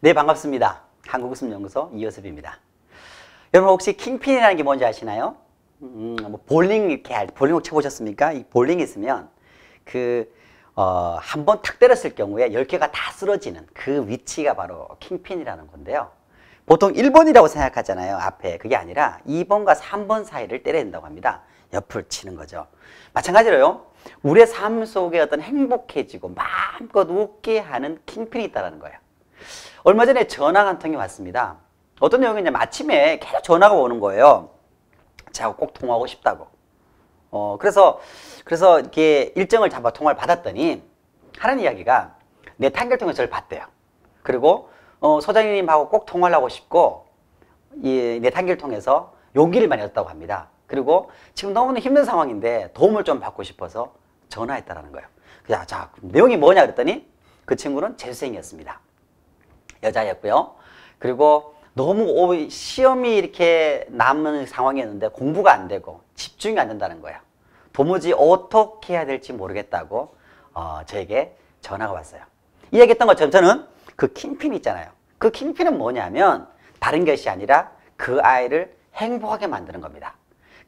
네, 반갑습니다. 한국웃음연구소 이효섭입니다. 여러분 혹시 킹핀이라는 게 뭔지 아시나요? 음, 뭐 볼링 이렇게 할, 볼링 쳐보셨습니까? 이 볼링 있으면 그, 어, 한 번 탁 때렸을 경우에 10개가 다 쓰러지는 그 위치가 바로 킹핀이라는 건데요. 보통 1번이라고 생각하잖아요. 앞에. 그게 아니라 2번과 3번 사이를 때려야 된다고 합니다. 옆을 치는 거죠. 마찬가지로요. 우리의 삶 속에 어떤 행복해지고 마음껏 웃게 하는 킹핀이 있다는 거예요. 얼마 전에 전화가 한 통이 왔습니다. 어떤 내용이냐면 아침에 계속 전화가 오는 거예요. 저하고 꼭 통화하고 싶다고. 어, 그래서, 그래서 이렇게 일정을 잡아 통화를 받았더니 하는 이야기가 내 탄결통에서 저를 봤대요. 그리고 어, 소장님하고 꼭 통화를 하고 싶고 이내 탄결통에서 용기를 많이 얻었다고 합니다. 그리고 지금 너무나 힘든 상황인데 도움을 좀 받고 싶어서 전화했다라는 거예요. 자, 자, 내용이 뭐냐 그랬더니 그 친구는 재수생이었습니다. 여자였고요. 그리고 너무 시험이 이렇게 남은 상황이었는데 공부가 안 되고 집중이 안 된다는 거예요. 도무지 어떻게 해야 될지 모르겠다고 어, 저에게 전화가 왔어요. 이야기했던 것처럼 저는 그 킹핀 있잖아요. 그 킹핀은 뭐냐면 다른 것이 아니라 그 아이를 행복하게 만드는 겁니다.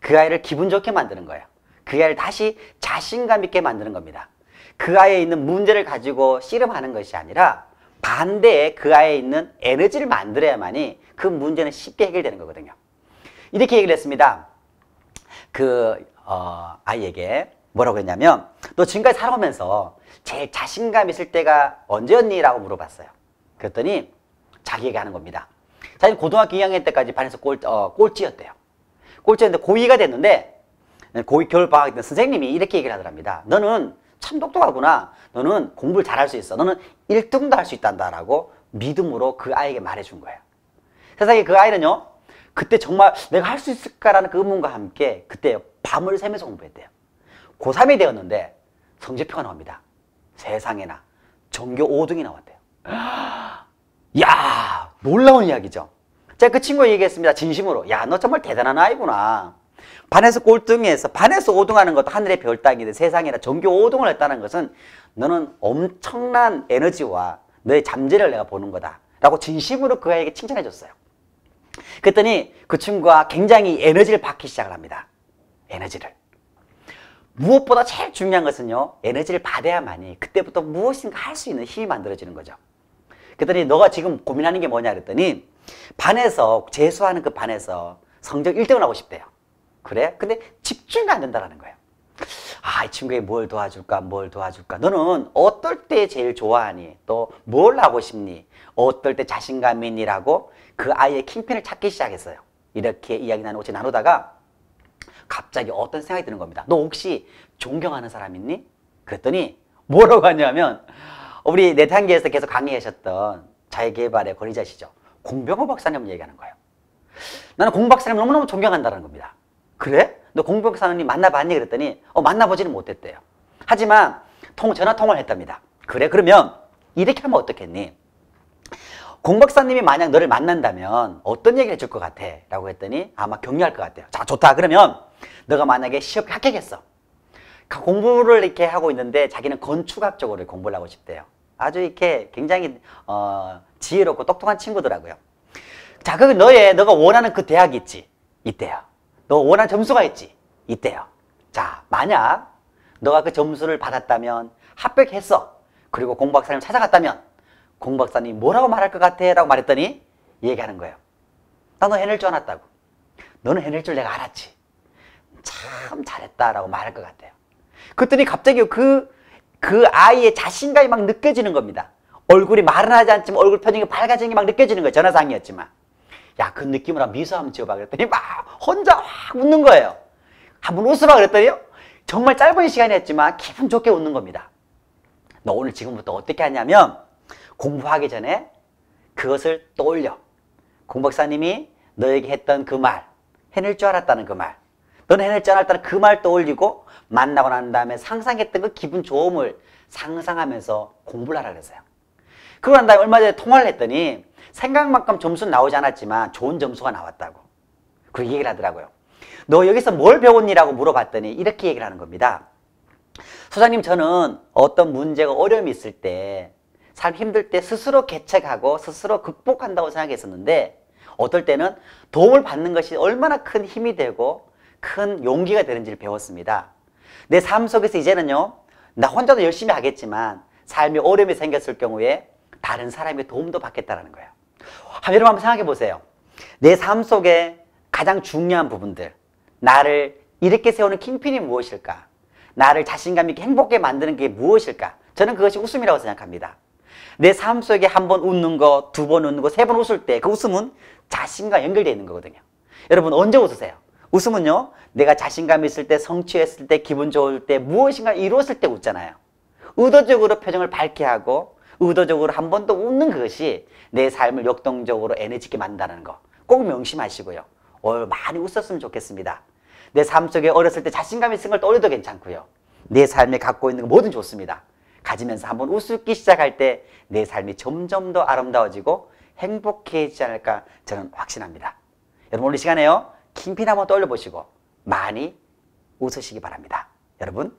그 아이를 기분 좋게 만드는 거예요. 그 아이를 다시 자신감 있게 만드는 겁니다. 그 아이에 있는 문제를 가지고 씨름하는 것이 아니라 반대에 그 아이에 있는 에너지를 만들어야만이 그 문제는 쉽게 해결되는 거거든요. 이렇게 얘기를 했습니다. 그 어, 아이에게 뭐라고 했냐면 너 지금까지 살아오면서 제일 자신감 있을 때가 언제였니? 라고 물어봤어요. 그랬더니 자기에게 하는 겁니다. 자기는 고등학교 2학년 때까지 반에서 꼴, 어, 꼴찌였대요. 꼴찌였는데 고2가 됐는데 고2 겨울방학 때 선생님이 이렇게 얘기를 하더랍니다. 너는 참 똑똑하구나. 너는 공부를 잘할 수 있어. 너는 1등도 할 수 있단다 라고 믿음으로 그 아이에게 말해준 거예요. 세상에 그 아이는요. 그때 정말 내가 할 수 있을까라는 그 의문과 함께 그때 밤을 새면서 공부했대요. 고3이 되었는데 성적표가 나옵니다. 세상에나 전교 5등이 나왔대요. 야 놀라운 이야기죠. 제가 그 친구에 얘기했습니다. 진심으로. 야, 너 정말 대단한 아이구나. 반에서 꼴등에서 반에서 5등 하는 것도 하늘의 별 따기인데 세상에나 전교 5등을 했다는 것은 너는 엄청난 에너지와 너의 잠재를 내가 보는 거다. 라고 진심으로 그 아이에게 칭찬해 줬어요. 그랬더니 그 친구가 굉장히 에너지를 받기 시작을 합니다. 에너지를. 무엇보다 제일 중요한 것은요. 에너지를 받아야만이 그때부터 무엇인가 할 수 있는 힘이 만들어지는 거죠. 그랬더니 너가 지금 고민하는 게 뭐냐 그랬더니 반에서 재수하는 그 반에서 성적 1등을 하고 싶대요. 그래? 근데 집중이 안 된다는 거예요. 아, 이 친구에게 뭘 도와줄까, 뭘 도와줄까. 너는 어떨 때 제일 좋아하니? 또 뭘 하고 싶니? 어떨 때 자신감 있니라고 그 아이의 킹핀을 찾기 시작했어요. 이렇게 이야기 나누고 나누다가 갑자기 어떤 생각이 드는 겁니다. 너 혹시 존경하는 사람 있니? 그랬더니 뭐라고 하냐면 우리 내탄기에서 계속 강의하셨던 자기개발의 권위자시죠. 공병호 박사님 얘기하는 거예요. 나는 공 박사님 너무너무 존경한다는 겁니다. 그래? 너 공병호 박사님 만나봤니? 그랬더니 어, 만나보지는 못했대요. 하지만 통, 전화 통화를 했답니다. 그래? 그러면 이렇게 하면 어떻겠니? 공 박사님이 만약 너를 만난다면 어떤 얘기를 해줄 것 같아? 라고 했더니 아마 격려할 것 같아요. 자, 좋다. 그러면 너가 만약에 시험 합격했어. 공부를 이렇게 하고 있는데 자기는 건축학 적으로 공부를 하고 싶대요. 아주 이렇게 굉장히 어, 지혜롭고 똑똑한 친구더라고요. 자, 그 너의 너가 원하는 그 대학이 있지. 있대요. 너 원하는 점수가 있지. 있대요. 자, 만약 너가 그 점수를 받았다면 합격했어. 그리고 공박사님 찾아갔다면 공박사님 뭐라고 말할 것 같아? 라고 말했더니 얘기하는 거예요. 나 너 해낼 줄 알았다고. 너는 해낼 줄 내가 알았지. 참 잘했다 라고 말할 것 같아요. 그랬더니 갑자기 그, 그 아이의 자신감이 막 느껴지는 겁니다. 얼굴이 말은 하지 않지만 얼굴 표정이 밝아지는 게 막 느껴지는 거예요. 전화상이었지만. 야, 그 느낌으로 미소 한번 지어봐. 그랬더니 막 혼자 확 웃는 거예요. 한번 웃어봐. 그랬더니요. 정말 짧은 시간이었지만 기분 좋게 웃는 겁니다. 너 오늘 지금부터 어떻게 하냐면 공부하기 전에 그것을 떠올려. 공 박사님이 너에게 했던 그 말, 해낼 줄 알았다는 그 말, 너는 해낼 줄 알았다는 그 말 떠올리고 만나고 난 다음에 상상했던 그 기분 좋음을 상상하면서 공부를 하라 그랬어요. 그러고 난 다음에 얼마 전에 통화를 했더니 생각만큼 점수는 나오지 않았지만 좋은 점수가 나왔다고. 그 얘기를 하더라고요. 너 여기서 뭘 배웠니라고 물어봤더니 이렇게 얘기를 하는 겁니다. 소장님 저는 어떤 문제가 어려움이 있을 때 삶 힘들 때 스스로 개척하고 스스로 극복한다고 생각했었는데 어떨 때는 도움을 받는 것이 얼마나 큰 힘이 되고 큰 용기가 되는지를 배웠습니다. 내 삶 속에서 이제는요, 나 혼자도 열심히 하겠지만 삶에 어려움이 생겼을 경우에 다른 사람의 도움도 받겠다라는 거예요. 한 여러분 한번 생각해 보세요. 내 삶 속에 가장 중요한 부분들, 나를 이렇게 세우는 킹핀이 무엇일까? 나를 자신감 있게 행복하게 만드는 게 무엇일까? 저는 그것이 웃음이라고 생각합니다. 내 삶 속에 한 번 웃는 거, 두 번 웃는 거, 세 번 웃을 때 그 웃음은 자신과 연결되어 있는 거거든요. 여러분 언제 웃으세요? 웃음은요, 내가 자신감 있을 때, 성취했을 때, 기분 좋을 때, 무엇인가 이루었을 때 웃잖아요. 의도적으로 표정을 밝게 하고, 의도적으로 한 번 더 웃는 것이 내 삶을 역동적으로 에너지 있게 만든다는 거. 꼭 명심하시고요. 오늘 많이 웃었으면 좋겠습니다. 내 삶 속에 어렸을 때 자신감 있는 걸 떠올려도 괜찮고요. 내 삶에 갖고 있는 거 뭐든 좋습니다. 가지면서 한번 웃기 시작할 때 내 삶이 점점 더 아름다워지고 행복해지지 않을까 저는 확신합니다. 여러분 오늘 이 시간에요. 킹핀 한번 떠올려 보시고 많이 웃으시기 바랍니다. 여러분